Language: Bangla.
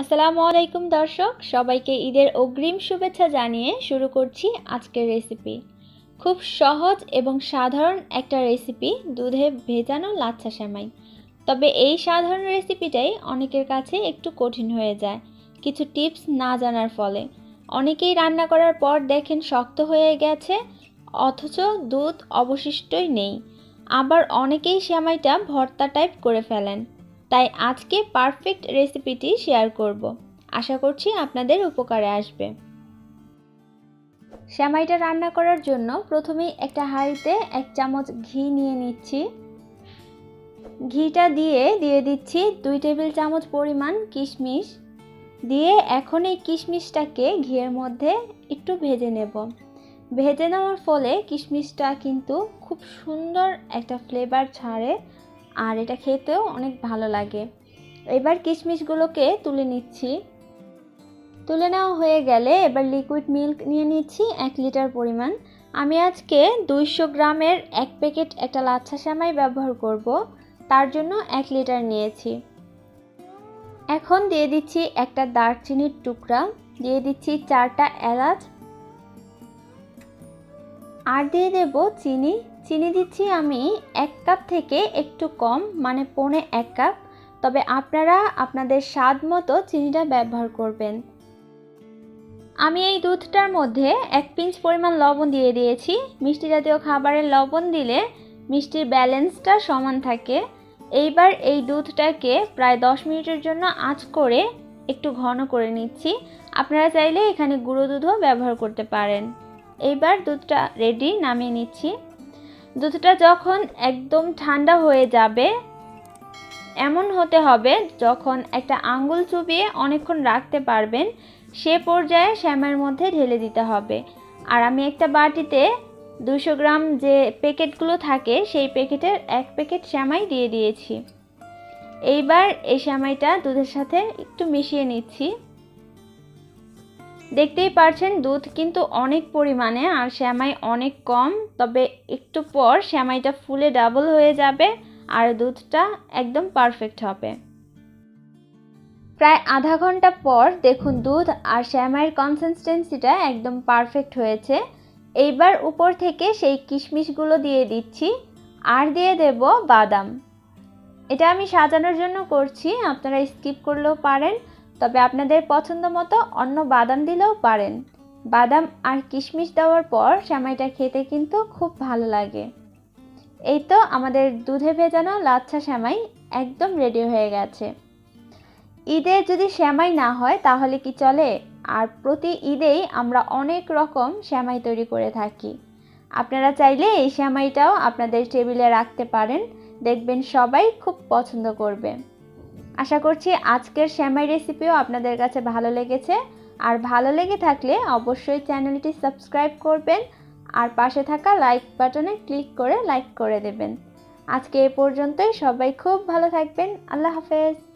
আসসালামু আলাইকুম দর্শক, সবাইকে ঈদের অগ্রিম শুভেচ্ছা জানিয়ে শুরু করছি আজকের রেসিপি খুব সহজ এবং সাধারণ একটা রেসিপি দুধে ভেজানো লাচ্ছা সেমাই। তবে এই সাধারণ রেসিপিটাই অনেকের কাছে একটু কঠিন হয়ে যায়, কিছু টিপস না জানার ফলে। অনেকেই রান্না করার পর দেখেন শক্ত হয়ে গেছে, অথচ দুধ অবশিষ্টই নেই। আবার অনেকেই সেমাইটা ভর্তা টাইপ করে ফেলেন। তাই আজকে পারফেক্ট রেসিপিটি শেয়ার করব। আশা করছি আপনাদের উপকারে আসবে। শ্যামাইটা রান্না করার জন্য প্রথমেই একটা হাঁড়িতে এক চামচ ঘি নিয়ে নিচ্ছি। ঘিটা দিয়ে দিয়ে দিচ্ছি দুই টেবিল চামচ পরিমাণ কিশমিশ। দিয়ে এখন এই কিশমিশটাকে ঘিয়ের মধ্যে একটু ভেজে নেব। ভেজে নেওয়ার ফলে কিশমিশটা কিন্তু খুব সুন্দর একটা ফ্লেভার ছাড়ে। আর এটা খেতেও অনেক ভালো লাগে। এবার কিশমিশগুলোকে তুলে নিচ্ছি। তুলে নেওয়া হয়ে গেলে এবার লিকুইড মিল্ক নিয়ে নিচ্ছি এক লিটার পরিমাণ। আমি আজকে দুইশো গ্রামের এক প্যাকেট একটা লাচ্ছা সেমাই ব্যবহার করব। তার জন্য এক লিটার নিয়েছি। এখন দিয়ে দিচ্ছি একটা দারচিনির টুকরা। দিয়ে দিচ্ছি চারটা এলাচ। আর দিয়ে দেব চিনি। চিনি দিচ্ছি আমি এক কাপ থেকে একটু কম মানে পৌনে এক কাপ। তবে আপনারা আপনাদের স্বাদ মতো চিনিটা ব্যবহার করবেন। আমি এই দুধটার মধ্যে এক পিঞ্চ পরিমাণ লবণ দিয়ে দিয়েছি। মিষ্টি জাতীয় খাবারের লবণ দিলে মিষ্টির ব্যালেন্সটা সমান থাকে। এইবার এই দুধটাকে প্রায় দশ মিনিটের জন্য আঁচ করে একটু ঘন করে নিচ্ছি। আপনারা চাইলে এখানে গুঁড়ো দুধও ব্যবহার করতে পারেন। এইবার দুধটা রেডি নামিয়ে নিচ্ছি। দুধটা যখন একদম ঠান্ডা হয়ে যাবে, এমন হতে হবে যখন একটা আঙ্গুল চুবিয়ে অনেকক্ষণ রাখতে পারবেন, সে পর্যায়ে শ্যামের মধ্যে ঢেলে দিতে হবে। আর আমি একটা বাটিতে দুশো গ্রাম যে প্যাকেটগুলো থাকে, সেই প্যাকেটের এক প্যাকেট শ্যামাই দিয়ে দিয়েছি। এইবার এই শ্যামাইটা দুধের সাথে একটু মিশিয়ে নিচ্ছি। দেখতেই পারছেন, দুধ কিন্তু অনেক পরিমাণে আর শ্যামাই অনেক কম, তবে একটু পর শ্যামাইটা ফুলে ডাবল হয়ে যাবে আর দুধটা একদম পারফেক্ট হবে। প্রায় আধা ঘণ্টা পর দেখুন দুধ আর শ্যামাইয়ের কনসিস্টেন্সিটা একদম পারফেক্ট হয়েছে। এইবার উপর থেকে সেই কিশমিশগুলো দিয়ে দিচ্ছি আর দিয়ে দেব বাদাম। এটা আমি সাজানোর জন্য করছি, আপনারা স্কিপ করলেও পারেন। তবে আপনাদের পছন্দ মতো অন্য বাদাম দিলেও পারেন। বাদাম আর কিশমিশ দেওয়ার পর সেমাইটা খেতে কিন্তু খুব ভালো লাগে। এই তো আমাদের দুধে ভেজানো লাচ্ছা সেমাই একদম রেডি হয়ে গেছে। ঈদে যদি সেমাই না হয় তাহলে কি চলে? আর প্রতি ঈদেই আমরা অনেক রকম সেমাই তৈরি করে থাকি। আপনারা চাইলে এই সেমাইটাও আপনাদের টেবিলে রাখতে পারেন। দেখবেন সবাই খুব পছন্দ করবে। আশা করছি আজকের শ্যামাই রেসিপিও আপনাদের কাছে ভালো লেগেছে। আর ভালো লেগে থাকলে অবশ্যই চ্যানেলটি সাবস্ক্রাইব করবেন আর পাশে থাকা লাইক বাটনে ক্লিক করে লাইক করে দেবেন। আজকে এ পর্যন্তই, সবাই খুব ভালো থাকবেন। আল্লাহ হাফেজ।